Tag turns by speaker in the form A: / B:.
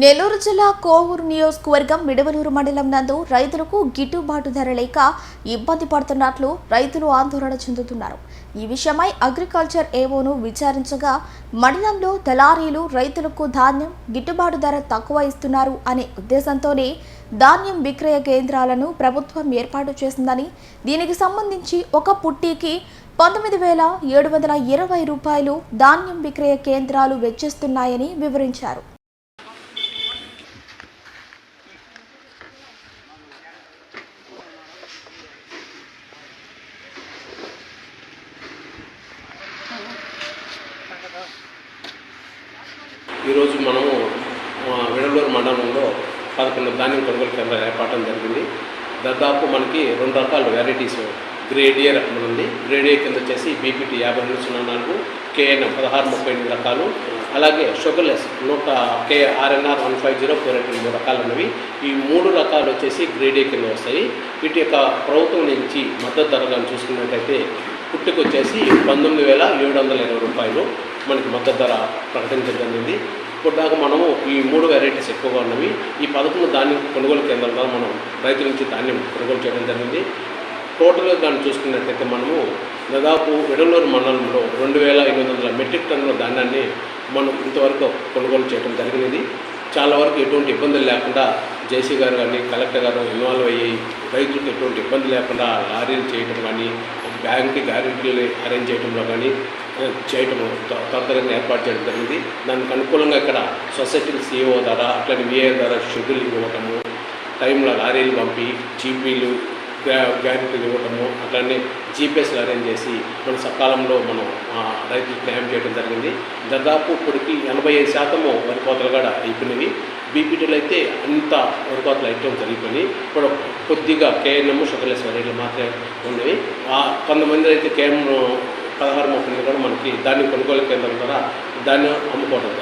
A: నెల్లూరు జిల్లా కోవూరు నియోజకవర్గం మిడవలూరు మండలం నందు రైతులకు గిట్టుబాటు ధర లేక ఇబ్బంది పడుతున్నట్లు రైతులు ఆందోళన చెందుతున్నారు. ఈ విషయమై అగ్రికల్చర్ ఏవోను విచారించగా మండలంలో దళారీలు రైతులకు ధాన్యం గిట్టుబాటు ధర తక్కువ ఇస్తున్నారు అనే ఉద్దేశంతోనే ధాన్యం విక్రయ కేంద్రాలను ప్రభుత్వం ఏర్పాటు చేసిందని దీనికి సంబంధించి ఒక పుట్టీకి పంతొమ్మిది వేల ఏడు వందల ఇరవై రూపాయలు ధాన్యం విక్రయ కేంద్రాలు వెచ్చిస్తున్నాయని వివరించారు.
B: ఈరోజు మనము ఆ, విడలూరు మండలంలో పదకొండు ధాన్యం కొనుగోలు కేంద్రాలు ఏర్పడడం జరిగింది. దాదాపు మనకి రెండు రకాల వెరైటీస్ గ్రేడ్ ఏ రకం ఉంది. గ్రేడ్ ఏ కింద వచ్చేసి బీపీటీ యాభై రెండు సున్నా నాలుగు కేఎన్ఎం పదహారు ముప్పై ఎనిమిది రకాలు. అలాగే షుగర్లెస్ నూట K RNR one five zero four eight మూడు రకాలు ఉన్నవి. ఈ మూడు రకాలు వచ్చేసి గ్రేడ్ ఏ కింద వస్తాయి. వీటి యొక్క ప్రభుత్వం నుంచి మద్దతు ధరలను చూసుకున్నట్టయితే పుట్టుకొచ్చేసి పంతొమ్మిది వేల ఏడు వందల ఇరవై రూపాయలు. మనకి మద్దతు ధర ప్రకటించడం జరిగింది. ఇప్పటిదాకా మనము ఈ మూడు వెరైటీస్ ఎక్కువగా ఉన్నవి. ఈ పదకొండు ధాన్యం కొనుగోలు కేంద్రాల ద్వారా మనం రైతుల నుంచి ధాన్యం కొనుగోలు చేయడం జరిగింది. టోటల్గా దాన్ని చూసుకున్నట్లయితే మనము దాదాపు వెడలూరు మండలంలో రెండు వేల ఎనిమిది వందల మెట్రిక్ టన్నుల ధాన్యాన్ని మనం ఇంతవరకు కొనుగోలు చేయడం జరిగినది. చాలా వరకు ఎటువంటి ఇబ్బందులు లేకుండా జేసీ గారు కానీ కలెక్టర్ గారు ఇన్వాల్వ్ అయ్యి రైతులకు ఎటువంటి ఇబ్బంది లేకుండా లారీలు చేయటం కానీ బ్యాంక్ గ్యారెంటీలు అరేంజ్ చేయడంలో కానీ చేయటం తొందరగా ఏర్పాటు చేయడం జరిగింది. దానికి అనుకూలంగా ఇక్కడ సొసైటీ సీఈఓ ద్వారా అట్లనే విఏ ద్వారా షెడ్యూల్ ఇవ్వటము టైంలో లారీలు పంపి జీపీలు గ్యారెంటీలు ఇవ్వడము అట్లనే జీపీఎస్లు అరేంజ్ చేసి మన సకాలంలో మనం రైతులు క్లెయిమ్ చేయడం జరిగింది. దాదాపు ఇప్పటికి ఎనభై ఐదు శాతము వరి కోతలు కూడా అయిపోయినవి. బీపీటీలు అయితే అంత వరి కోతలు అయిపోవడం జరిగిపోయి ఇప్పుడు కొద్దిగా కేఎన్ఎం షుగర్లెస్ వెరైటీలు మాత్రమే ఉన్నవి. కొంతమంది అయితే కేఎం పదహారు ముప్పై కూడా మనకి దాన్ని కొనుగోలు కేంద్రం ద్వారా దాన్ని అమ్ముకోవడం